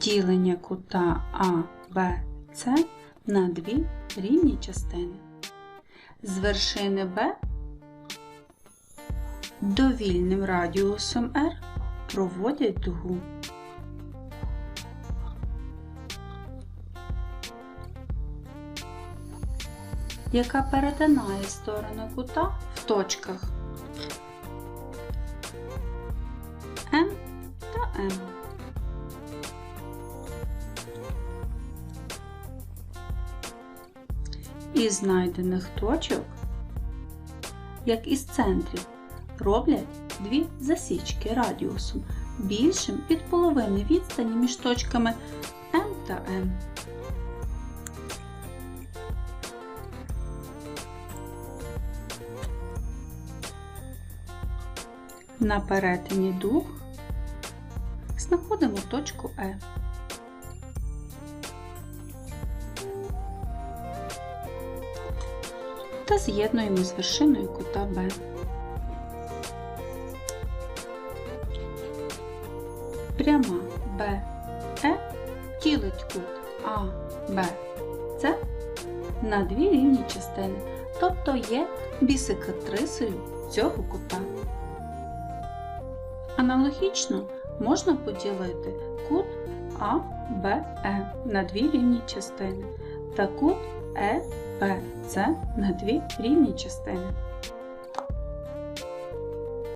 ділення кута АБЦ на дві рівні частини. З вершини Б довільним радіусом R проводять дугу. яка перетинає сторони кута в точках Із знайдених точок, як із центрів, роблять дві засічки радіусом більшим від половини відстані між точками М та М. На перетині дуг знаходимо точку Е. Та з'єднуємо з вершиною кута Б. Пряма БЕ ділить кут С на дві рівні частини, тобто є бісекатрисою цього кута. Аналогічно можна поділити кут АБЕ на дві рівні частини та кут ЕБЦ на дві рівні частини.